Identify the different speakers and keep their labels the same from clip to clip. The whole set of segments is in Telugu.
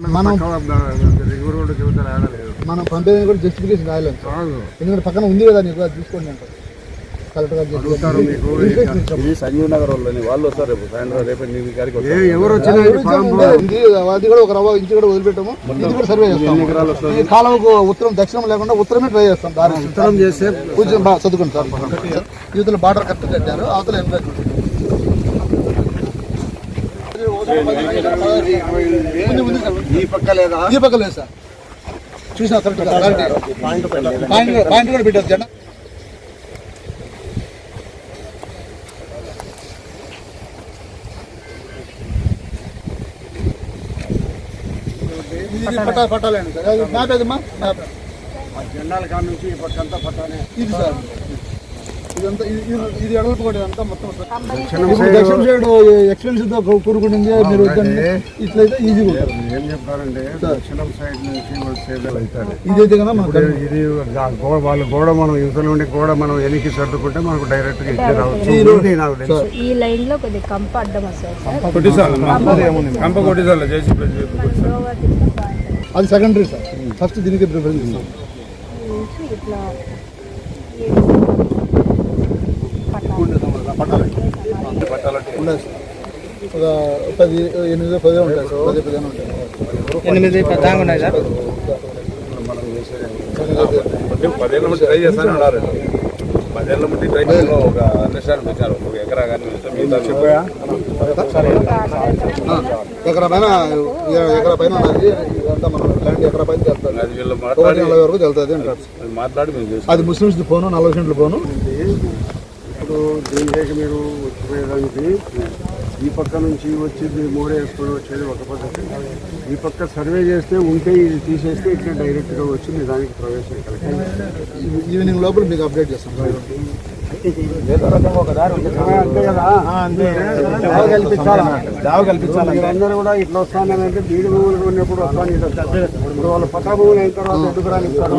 Speaker 1: మనం మనం పంపేది కూడా జస్టిఫికేషన్ రాయలేదు ఎందుకంటే పక్కన ఉంది కదా నీకు అది చూసుకోండి అంటారు.
Speaker 2: ఇది సంజీవ్ నగర్ వాళ్ళని వాళ్ళు వస్తారు రేపు సాయంత్రం రేపు ఎనిమిది గారికి
Speaker 3: ఎవరు.
Speaker 1: అది కూడా ఒక రవ్వ ఇంచు కూడా వదిలిపెట్టాము. ఇది కూడా సర్వే? ఈ కాలువకు ఉత్తరం దక్షిణం లేకుండా ఉత్తరమే ట్రై చేస్తాం. దారి
Speaker 3: ఉత్తరం చేస్తే
Speaker 1: కొంచెం బాగా చదువుకోండి సార్. యువతల బార్డర్ కరెక్ట్ కట్టారు అవతల సార్.
Speaker 3: ఈ పక్క లేదా?
Speaker 1: ఈ పక్క లేదు సార్. చూసిన కరెక్ట్ పాయింట్ పాయింట్ కూడా పెట్టారు జెండా ఇది పట్టా పట్టాలండి సార్. మ్యాప్ ఏదమ్మా? మ్యాప్.
Speaker 3: జెండాల కాడ నుంచి ఈ పక్క అంతా పట్టానే.
Speaker 1: ఇది సార్. ఇదంతా ఇది ఎడల్పు కూడా ఇదంతా మొత్తం సార్.
Speaker 3: దక్షిణం
Speaker 1: ఇప్పుడు సైడ్తో కూరుకుంటుంది మీరు ఇట్లయితే ఉంటుంది
Speaker 3: ఏం చెప్తారంటే దక్షిణం సైడ్ నుంచి
Speaker 1: ఇదైతే కదా
Speaker 3: ఇప్పుడు ఇది వాళ్ళ గోడ మనం యువతల నుండి గోడ మనం వెనక్కి సర్దుకుంటే మనకు డైరెక్ట్గా ఇచ్చే రావచ్చు.
Speaker 4: ఈ లైన్లో కొద్దిగా కంప అడ్డం వస్తుంది సార్.
Speaker 2: కంప చేసి.
Speaker 1: అది సెకండరీ సార్. ఫస్ట్ దీనికి ప్రిఫరెన్స్ ఇస్తాం
Speaker 4: ఇట్లా
Speaker 1: ఉండదు సార్ ఒక పది ఎనిమిది పది ఉంటాయి. సార్ పది పదిహేను ఉంటాయి.
Speaker 5: ఎనిమిది పద్నాలుగు ఉన్నాయి సార్?
Speaker 2: పదేళ్ళ ముందు ట్రై చేస్తాను అన్నారు. పదేళ్ళ ముందు ట్రై చేసిన ఒక అండర్స్టాండ్ పెట్టారు. ఒక ఎకరా కానీ
Speaker 1: ఎకరా పైన ఎకరా పైన ఉన్నది. ఇదంతా మనం ల్యాండ్ ఎకరా పైన వెళ్తుంది
Speaker 2: అది వీళ్ళు మాట్లాడి
Speaker 1: నలభై వరకు వెళ్తుంది అంటారు.
Speaker 2: అది మాట్లాడి చేస్తాం.
Speaker 1: అది ముస్లిమ్స్ పోను నలభై సెంట్లు పోను
Speaker 3: ఇప్పుడు దీనిలోకి మీరు వచ్చిపోయేదానికి ఈ పక్క నుంచి వచ్చేది మూడే వేసుకొని వచ్చేది ఒక పద్ధతి. ఈ పక్క సర్వే చేస్తే ఉంటే ఇది తీసేస్తే ఇక్కడ డైరెక్ట్గా వచ్చి నిజానికి ప్రవేశం కలిగి
Speaker 1: ఈవినింగ్ లోపల మీకు అప్డేట్ చేస్తాం. సార్
Speaker 3: అంతే కదా?
Speaker 5: దావ కల్పించాలి? దావ కల్పించాలి?
Speaker 3: అందరూ కూడా ఇట్లా వస్తానంటే బీడి భూములు ఉన్నప్పుడు వస్తాను ఇట్లా. ఇప్పుడు వాళ్ళ పట్టా భూములు అయిన తర్వాత ఎందుకు రానిస్తారు?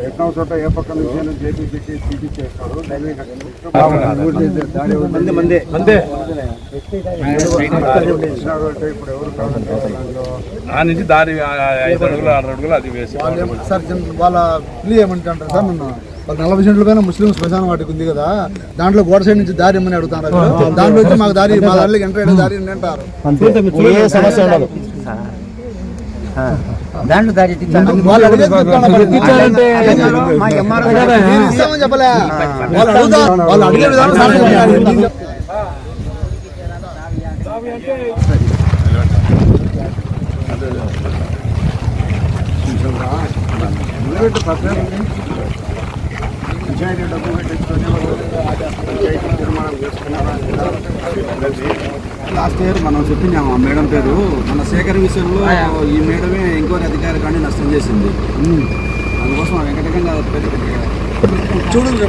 Speaker 3: ఎట్లా చోట ఏ పక్క నుంచి జేపీ పెట్టి ఇప్పుడు ఎవరు
Speaker 2: ఆ నుంచి దారి ఐదు అడుగులు ఆరు అడుగులు అది వేసి
Speaker 1: వాళ్ళు ఏమ- సార్ చిన్న- వాళ్ళ ప్లీ ఏమంటారు సార్ నన్ను? వాళ్ళ నలభై సెంట్ల పైన ముస్లిం శ్మశానం వాటికి ఉంది కదా దాంట్లో గోడ సైడ్ నుంచి దారి ఇమ్మని అడుగుతారు? దాంట్లో వచ్చి మాకు దారి మా దారిలోకి ఎంటర్ దారి అంటారు
Speaker 5: ఏ సమస్య ఉండదు దాంట్లో దారి
Speaker 1: వాళ్ళు అడిగేది చెప్తాను మరి. మీరు ఇస్తామని చెప్పలే వాళ్ళు అడుగుతా వాళ్ళు అడిగే విధానం సార్ చెప్పాలి.
Speaker 3: ఎందుకంటే పక్కన పంచాయతీ డబ్బు పెట్టించుకొని పంచాయతీ తీర్మానం చేసుకున్నారా
Speaker 5: లాస్ట్ ఇయర్ మనం చెప్పినాము ఆ మేడం పేరు. మన సేకరణ విషయంలో ఈ మేడమే ఎంక్వైరీ అధికారి కానీ నష్టం చేసింది. అందుకోసం వెంకటగంగా
Speaker 1: చూడండి